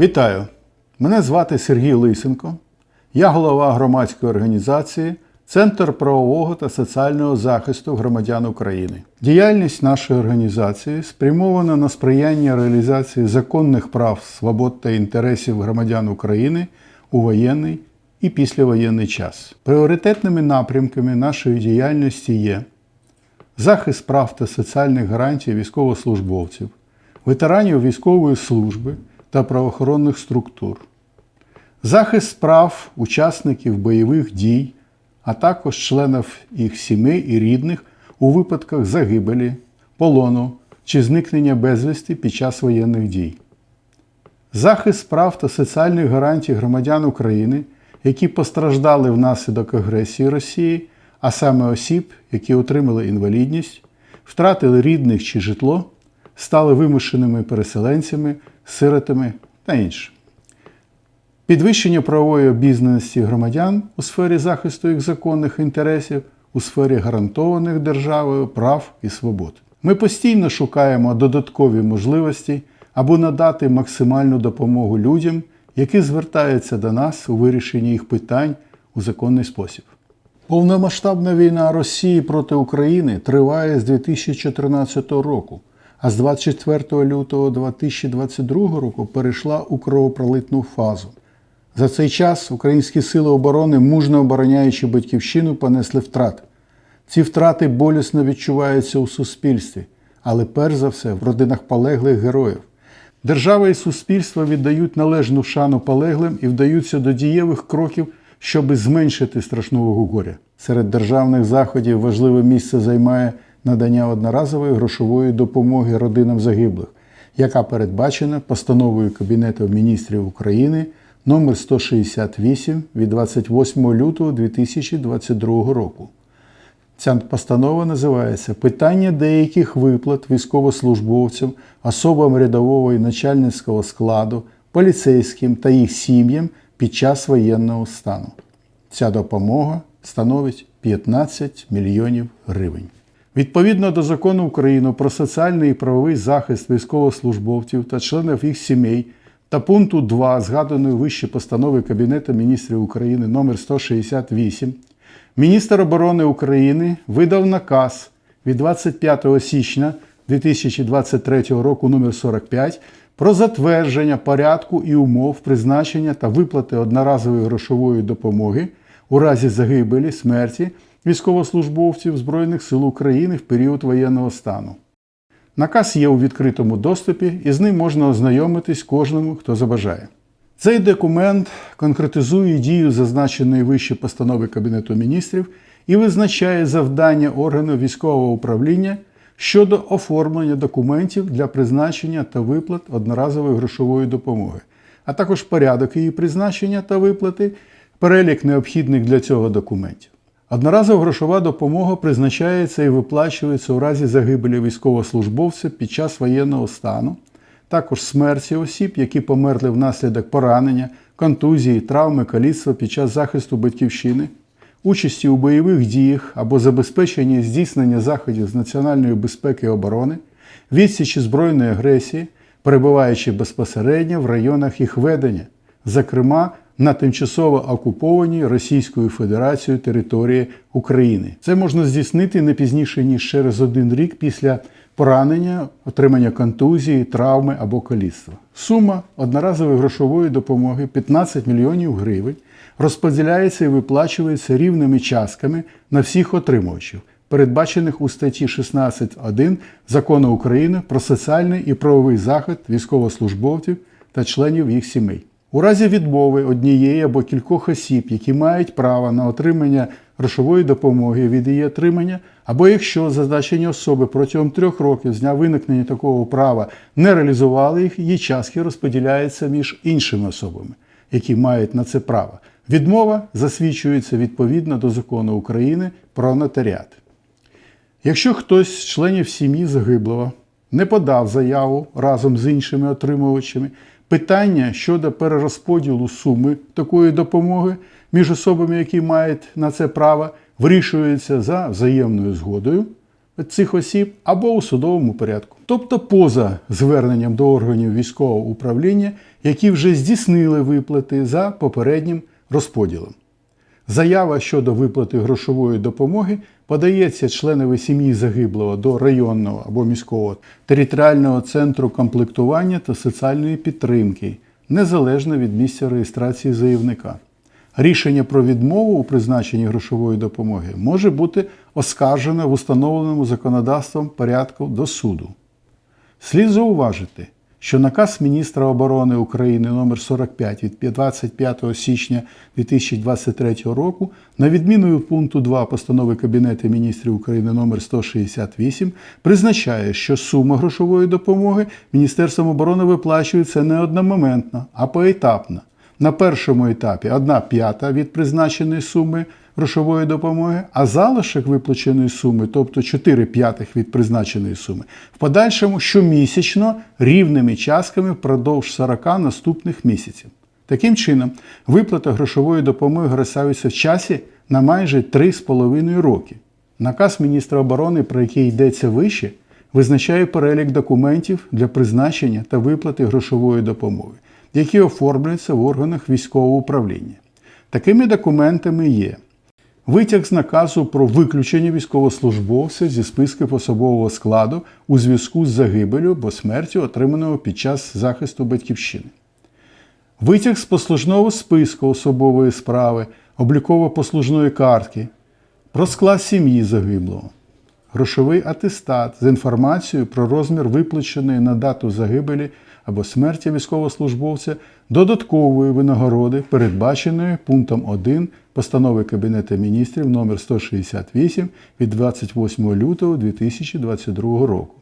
Вітаю! Мене звати Сергій Лисенко. Я голова громадської організації Центр правового та соціального захисту громадян України. Діяльність нашої організації спрямована на сприяння реалізації законних прав, свобод та інтересів громадян України у воєнний і післявоєнний час. Пріоритетними напрямками нашої діяльності є захист прав та соціальних гарантій військовослужбовців, ветеранів військової служби та правоохоронних структур, захист прав учасників бойових дій, а також членів їх сімей і рідних у випадках загибелі, полону чи зникнення безвісти під час воєнних дій, захист прав та соціальних гарантій громадян України, які постраждали внаслідок агресії Росії, а саме осіб, які отримали інвалідність, втратили рідних чи житло, стали вимушеними переселенцями, сиротами та інше. Підвищення правової обізнаності громадян у сфері захисту їх законних інтересів, у сфері гарантованих державою прав і свобод. Ми постійно шукаємо додаткові можливості або надати максимальну допомогу людям, які звертаються до нас у вирішенні їх питань у законний спосіб. Повномасштабна війна Росії проти України триває з 2014 року, а з 24 лютого 2022 року перейшла у кровопролитну фазу. За цей час українські сили оборони, мужно обороняючи батьківщину, понесли втрати. Ці втрати болісно відчуваються у суспільстві, але перш за все в родинах полеглих героїв. Держава і суспільство віддають належну шану полеглим і вдаються до дієвих кроків, щоби зменшити страшного горя. Серед державних заходів важливе місце займає надання одноразової грошової допомоги родинам загиблих, яка передбачена постановою Кабінету міністрів України номер 168 від 28 лютого 2022 року. Ця постанова називається Питання деяких виплат військовослужбовцям, особам рядового і начальницького складу, поліцейським та їх сім'ям під час воєнного стану. Ця допомога становить 15 мільйонів гривень. Відповідно до закону України про соціальний і правовий захист військовослужбовців та членів їх сімей та пункту 2 згаданої вище постанови Кабінету міністрів України номер 168 Міністр оборони України видав наказ від 25 січня 2023 року номер 45 про затвердження порядку і умов призначення та виплати одноразової грошової допомоги у разі загибелі, смерті військовослужбовців Збройних сил України в період воєнного стану. Наказ є у відкритому доступі, і з ним можна ознайомитись кожному, хто забажає. Цей документ конкретизує дію зазначеної вище постанови Кабінету міністрів і визначає завдання органу військового управління щодо оформлення документів для призначення та виплат одноразової грошової допомоги, а також порядок її призначення та виплати, перелік необхідних для цього документів. Одноразова грошова допомога призначається і виплачується у разі загибелі військовослужбовця під час воєнного стану, також смерті осіб, які померли внаслідок поранення, контузії, травми, каліцтва під час захисту батьківщини, участі у бойових діях або забезпечення здійснення заходів з національної безпеки і оборони, відсічі збройної агресії, перебуваючи безпосередньо в районах їх ведення, зокрема на тимчасово окупованій Російською Федерацією території України. Це можна здійснити не пізніше ніж через один рік після поранення, отримання контузії, травми або каліцтва. Сума одноразової грошової допомоги 15 мільйонів гривень розподіляється і виплачується рівними частками на всіх отримувачів, передбачених у статті 16.1 Закону України про соціальний і правовий захист військовослужбовців та членів їх сімей. У разі відмови однієї або кількох осіб, які мають право на отримання грошової допомоги від її отримання, або якщо зазначені особи протягом трьох років з дня виникнення такого права не реалізували їх, її частки розподіляються між іншими особами, які мають на це право. Відмова засвідчується відповідно до закону України про нотаріат. Якщо хтось з членів сім'ї загиблого не подав заяву разом з іншими отримувачами, питання щодо перерозподілу суми такої допомоги між особами, які мають на це право, вирішується за взаємною згодою цих осіб або у судовому порядку, тобто поза зверненням до органів військового управління, які вже здійснили виплати за попереднім розподілом. Заява щодо виплати грошової допомоги подається членові сім'ї загиблого до районного або міського територіального центру комплектування та соціальної підтримки, незалежно від місця реєстрації заявника. Рішення про відмову у призначенні грошової допомоги може бути оскаржено в установленому законодавством порядку до суду. Слід зауважити, що наказ міністра оборони України номер 45 від 25 січня 2023 року, на відміну від пункту 2 постанови Кабінету міністрів України номер 168, призначає, що сума грошової допомоги Міністерством оборони виплачується не одномоментно, а поетапно. На першому етапі 1 п'ята від призначеної суми грошової допомоги, а залишок виплаченої суми, тобто 4 п'ятих від призначеної суми, в подальшому щомісячно рівними частками впродовж 40 наступних місяців. Таким чином, виплата грошової допомоги розтягується в часі на майже 3,5 роки. Наказ міністра оборони, про який йдеться вище, визначає перелік документів для призначення та виплати грошової допомоги, які оформлюються в органах військового управління. Такими документами є витяг з наказу про виключення військовослужбовця зі списків особового складу у зв'язку з загибелю або смертю, отриманого під час захисту батьківщини. Витяг з послужного списку особової справи, обліково-послужної картки, про склад сім'ї загиблого, грошовий атестат з інформацією про розмір виплаченої на дату загибелі або смерті військовослужбовця додаткової винагороди, передбаченої пунктом 1 постанови Кабінету міністрів номер 168 від 28 лютого 2022 року.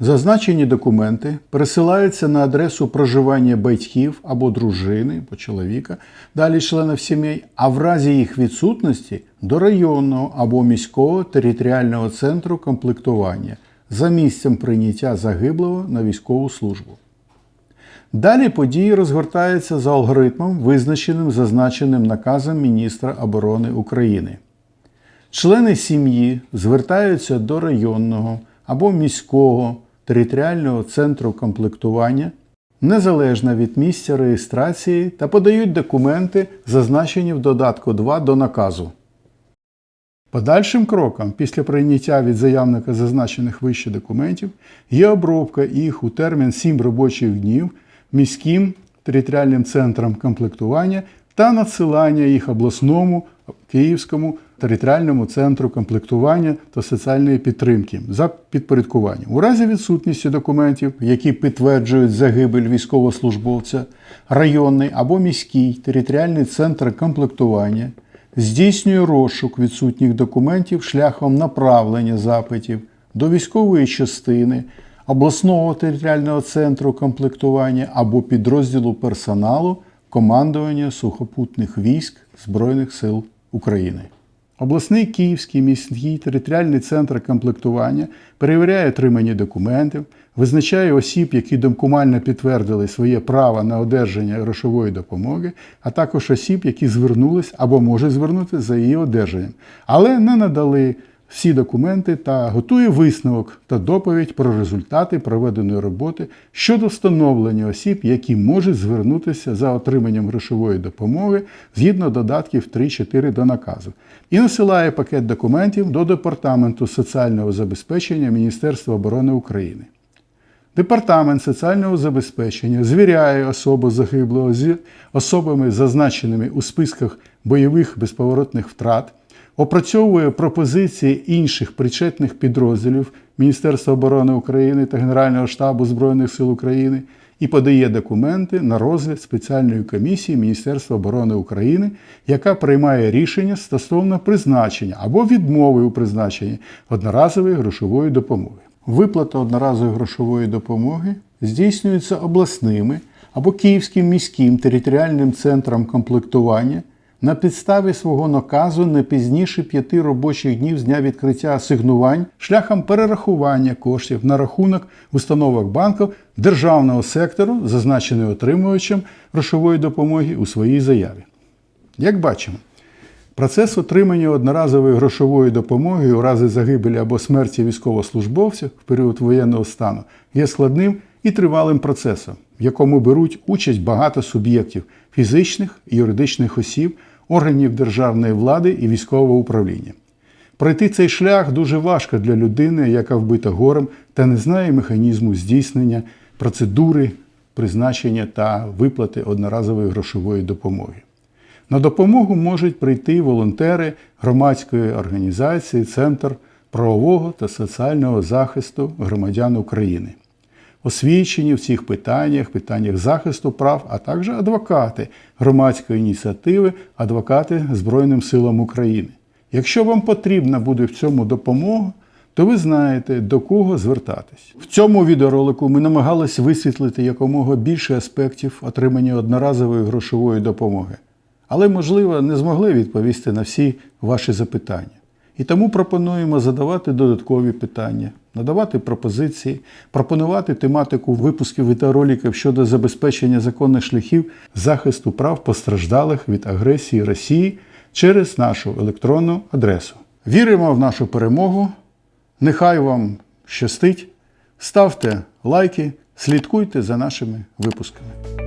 Зазначені документи пересилаються на адресу проживання батьків або дружини або чоловіка, далі членів сімей, а в разі їх відсутності до районного або міського територіального центру комплектування за місцем прийняття загиблого на військову службу. Далі події розгортаються за алгоритмом, визначеним зазначеним наказом міністра оборони України. Члени сім'ї звертаються до районного або міського територіального центру комплектування незалежно від місця реєстрації та подають документи, зазначені в додатку 2 до наказу. Подальшим кроком після прийняття від заявника зазначених вище документів є обробка їх у термін 7 робочих днів міським територіальним центром комплектування та надсилання їх обласному Київському територіальному центру комплектування та соціальної підтримки за підпорядкуванням. У разі відсутності документів, які підтверджують загибель військовослужбовця, районний або міський територіальний центр комплектування здійснює розшук відсутніх документів шляхом направлення запитів до військової частини, обласного територіального центру комплектування або підрозділу персоналу командування сухопутних військ Збройних сил України. Обласний Київський міський територіальний центр комплектування перевіряє отримані документів, визначає осіб, які документально підтвердили своє право на одержання грошової допомоги, а також осіб, які звернулись або можуть звернутися за її одержанням, але не надали всі документи та готує висновок та доповідь про результати проведеної роботи щодо встановлення осіб, які можуть звернутися за отриманням грошової допомоги згідно додатків 3-4 до наказу, і насилає пакет документів до Департаменту соціального забезпечення Міністерства оборони України. Департамент соціального забезпечення звіряє особу загиблого з особами, зазначеними у списках бойових безповоротних втрат, опрацьовує пропозиції інших причетних підрозділів Міністерства оборони України та Генерального штабу Збройних сил України і подає документи на розгляд спеціальної комісії Міністерства оборони України, яка приймає рішення стосовно призначення або відмови у призначенні одноразової грошової допомоги. Виплата одноразової грошової допомоги здійснюється обласними або Київським міським територіальним центром комплектування на підставі свого наказу не пізніше п'яти робочих днів з дня відкриття асигнувань шляхом перерахування коштів на рахунок установок банків державного сектору, зазначений отримувачем грошової допомоги у своїй заяві. Як бачимо, Процес отримання одноразової грошової допомоги у разі загибелі або смерті військовослужбовців в період воєнного стану є складним і тривалим процесом, в якому беруть участь багато суб'єктів фізичних і юридичних осіб, органів державної влади і військового управління. Пройти цей шлях дуже важко для людини, яка вбита горем та не знає механізму здійснення процедури призначення та виплати одноразової грошової допомоги. На допомогу можуть прийти волонтери громадської організації Центр правового та соціального захисту громадян України, освічені в цих питаннях, питаннях захисту прав, а також адвокати громадської ініціативи, адвокати Збройним силам України. Якщо вам потрібна буде в цьому допомога, то ви знаєте, до кого звертатись. В цьому відеоролику ми намагались висвітлити якомога більше аспектів отримання одноразової грошової допомоги, але, можливо, не змогли відповісти на всі ваші запитання. І тому пропонуємо задавати додаткові питання, надавати пропозиції, пропонувати тематику випусків відеороликів щодо забезпечення законних шляхів захисту прав постраждалих від агресії Росії через нашу електронну адресу. Віримо в нашу перемогу. Нехай вам щастить. Ставте лайки, слідкуйте за нашими випусками.